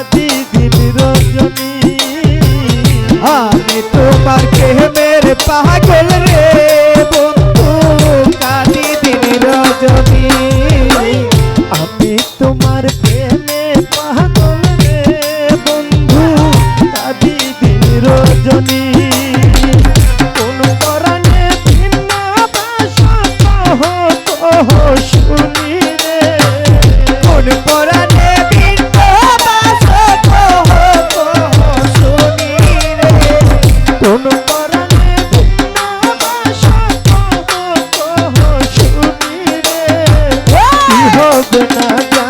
সাজি দিল রজনী। আমি তোমার কে মেরে রে বন্ধু কাটি দিল রজনী। হবে না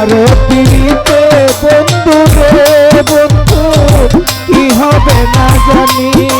কারও পিড়িতে বন্ধু রে বন্ধু কি হবে না জানি।